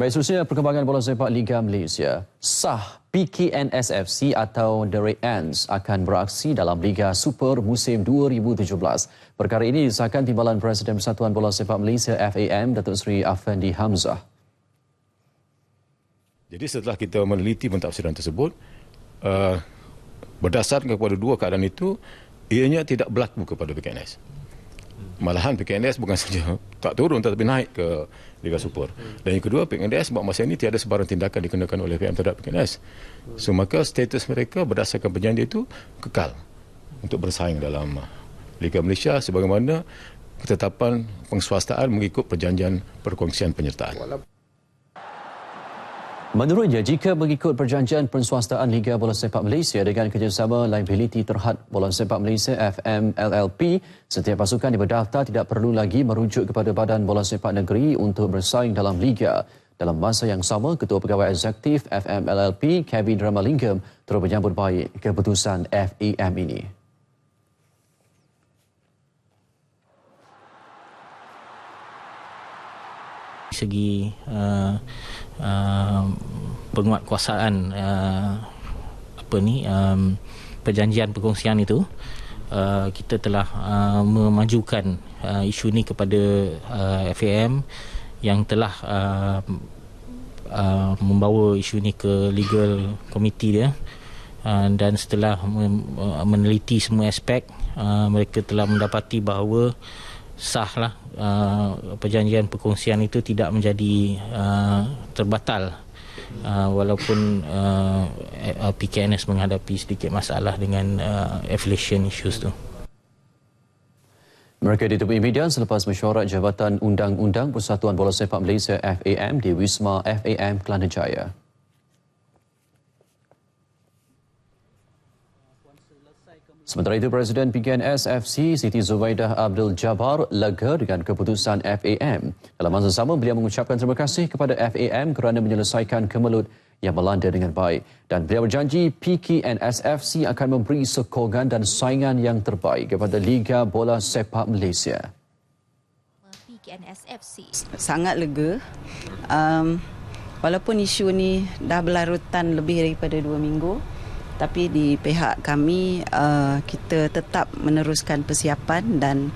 Baik, seterusnya perkembangan bola sepak Liga Malaysia. Sah PKNSFC atau The Red Ants akan beraksi dalam Liga Super musim 2017. Perkara ini disahkan Timbalan Presiden Persatuan Bola Sepak Malaysia FAM Datuk Seri Afendi Hamzah. Jadi setelah kita meneliti pentafsiran tersebut, uh, berdasarkan kepada dua keadaan itu, ianya tidak berlaku kepada PKNS. Malahan PKNS bukan saja tak turun tetapi naik ke Liga Super. Dan yang kedua, PKNS buat masa ini tiada sebarang tindakan dikenakan oleh PM terhadap PKNS. So maka status mereka berdasarkan perjanjian itu kekal untuk bersaing dalam Liga Malaysia sebagaimana ketetapan pengswastaan mengikut perjanjian perkongsian penyertaan. Menurutnya, jika mengikut perjanjian penswastaan Liga Bola Sepak Malaysia dengan kerjasama Liability Terhad Bola Sepak Malaysia FMLLP, setiap pasukan yang berdaftar tidak perlu lagi merujuk kepada Badan Bola Sepak Negeri untuk bersaing dalam Liga. Dalam masa yang sama, Ketua Pegawai Eksekutif FMLLP, Kevin Ramalingam, terus menyambut baik keputusan FEM ini. segi uh, uh, penguatkuasaan uh, apa ni um, perjanjian perkongsian itu uh, kita telah uh, memajukan uh, isu ini kepada uh, FAM yang telah uh, uh, membawa isu ini ke legal committee dia. Uh, dan setelah meneliti semua aspek uh, mereka telah mendapati bahawa sahlah uh, perjanjian perkongsian itu tidak menjadi uh, terbatal uh, walaupun uh, PKNS menghadapi sedikit masalah dengan uh, affiliation issues tu. Mereka ditemui media selepas mesyuarat Jabatan Undang-Undang Persatuan Bola Sepak Malaysia FAM di Wisma FAM Kelana Jaya. Sementara itu, Presiden PKNS FC Siti Zubaidah Abdul Jabbar lega dengan keputusan FAM. Dalam masa sama, beliau mengucapkan terima kasih kepada FAM kerana menyelesaikan kemelut yang melanda dengan baik. Dan beliau berjanji PKNS FC akan memberi sokongan dan saingan yang terbaik kepada Liga Bola Sepak Malaysia. PKNS FC. Sangat lega. Um, walaupun isu ni dah berlarutan lebih daripada dua minggu, tapi di pihak kami uh, kita tetap meneruskan persiapan dan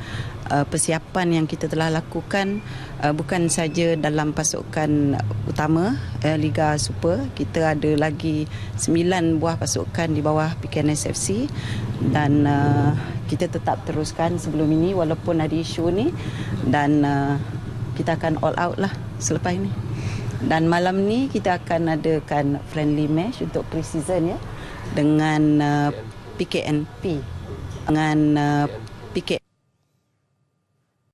uh, persiapan yang kita telah lakukan uh, bukan saja dalam pasukan utama uh, Liga Super. Kita ada lagi 9 buah pasukan di bawah PKNS FC dan uh, kita tetap teruskan sebelum ini walaupun ada isu ni dan uh, kita akan all out lah selepas ini. Dan malam ni kita akan adakan friendly match untuk pre-season ya dengan uh, PKNP dengan uh, PK